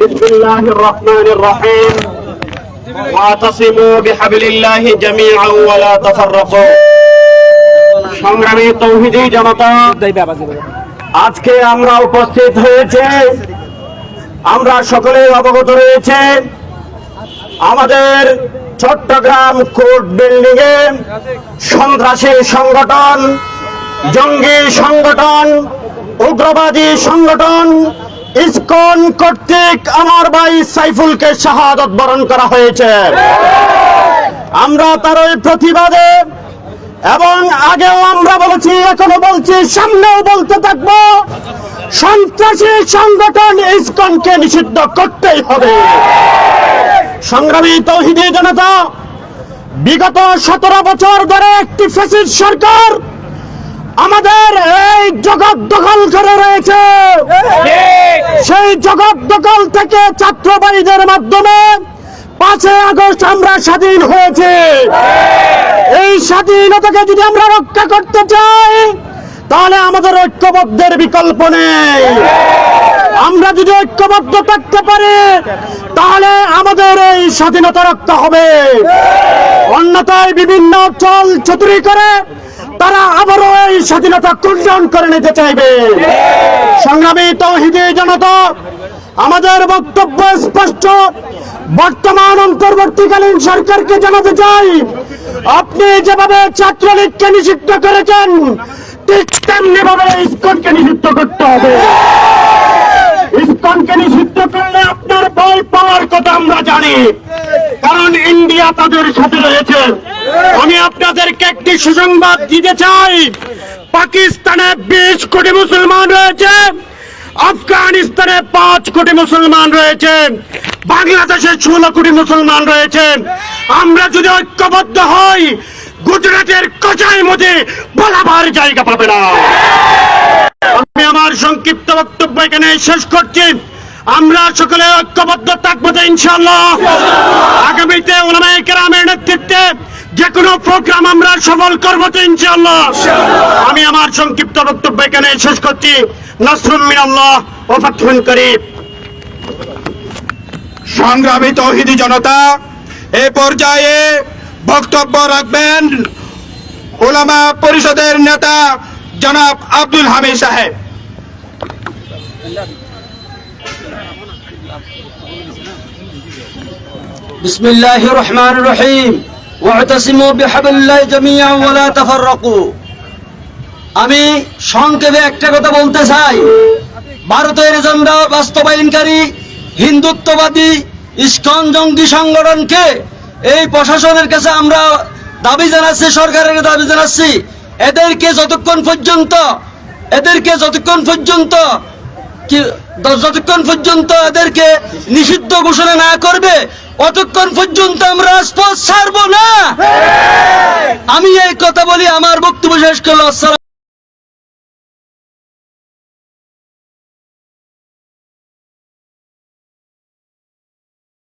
بسم الله الرحمن الرحيم واعتصموا بحبل الله جميعا ولا تفرقوا সংগ্রামী তৌহিদি জনতা আজকে আমরা উপস্থিত হয়েছে আমরা সকলে অবগত রয়েছে আমাদের চট্টগ্রাম কোর্ট বিল্ডিং এ সন্ত্রাসী সংগঠন জঙ্গি সংগঠন উগ্রবাদী সংগঠন ইসকন কর্তৃক আমার ভাই সাইফুলকে শাহাদত বরণ করা হয়েছে। আমরা তার ওই প্রতিবাদে এবং আগেও আমরা বলেছি, এখনও বলছি, সামনেও বলতে থাকব। সন্ত্রাসী সংগঠন ইসকনকে নিষিদ্ধ করতেই হবে। সংগ্রামী তৌহিদি জনতা, বিগত সতেরো বছর ধরে একটি ফেসিস সরকার আমাদের এই জগৎ দখল করে রয়েছে। সেই জগৎ দখল থেকে ছাত্রবাড়িদের মাধ্যমে পাঁচই আগস্ট আমরা স্বাধীন হয়েছে। এই স্বাধীনতাকে যদি আমরা রক্ষা করতে চাই, তাহলে আমাদের ঐক্যবদ্ধের বিকল্প নেই। আমরা যদি ঐক্যবদ্ধ থাকতে পারি, তাহলে আমাদের এই স্বাধীনতা রক্ষা হবে। অন্যথায় বিভিন্ন চল চতুরি করে তারা আবারও এই স্বাধীনতা কুঞ্জন করে নিতে চাইবে। সংগ্রামী তৌহিদি জনতা, আমাদের বক্তব্য স্পষ্ট। বর্তমান অন্তর্বর্তীকালীন সরকারকে জানাতে চাই, আপনি যেভাবে ছাত্রলীগকে নিষিদ্ধ করেছেন, ঠিক তেমনি ভাবে ইস্কনকে নিষিদ্ধ করতে হবে। ইসকনকে নিষিদ্ধ করলে আপনার বই পাওয়ার কথা আমরা জানি। ইন্ডিয়া তাদের সাথে রয়েছে। আমি আপনাদেরকে একটি সুসংবাদ দিতে চাই। পাকিস্তানে বিশ কোটি মুসলমান রয়েছে। আফগানিস্তানে পাঁচ কোটি মুসলমান রয়েছে। বাংলাদেশে ষোলো কোটি মুসলমান রয়েছে। আমরা যদি ঐক্যবদ্ধ হই, গুজরাটের কচাই মধ্যে বলাবার জায়গা পাবে না। আমি আমার সংক্ষিপ্ত বক্তব্য এখানে শেষ করছি। আমরা সকলে ঐক্যবদ্ধ থাকব তো ইনশাল্লাহ কোন প্রোগ্রাম আমরা সফল করব তো ইনশাআল্লাহ। আমি আমার সংক্ষিপ্ত বক্তব্য এখানে শেষ করছি। নাসরুম মিনাল্লাহ ওফাতুন করিম। সংগ্রামী তৌহিদি জনতা এ পর্যায়ে বক্তব্য রাখবেন ওলামা পরিষদের নেতা জনাব আব্দুল হামিদ সাহেব। বিসমিল্লাহ রহমান রহিম। ওয়াতাসিমু الله جميعا ولا تفرقوا আমি সংক্ষেপে একটা কথা বলতে চাই। ভারতের জনরা বাস্তবায়নকারী হিন্দুত্ববাদী ইস্কন জঙ্গি সংগঠনকে এই প্রশাসনের কাছে আমরা দাবি জানাচ্ছি, সরকারের দাবি জানাচ্ছি, এদেরকে যতক্ষণ পর্যন্ত, এদেরকে যতক্ষণ পর্যন্ত যতক্ষণ পর্যন্ত এদেরকে নিষিদ্ধ ঘোষণা না করবে অতক্ষণ পর্যন্ত আমরা রাজপথ ছাড়বো না। আমি এই কথা বলি আমার বক্তব্য শেষ করল। আসসালাম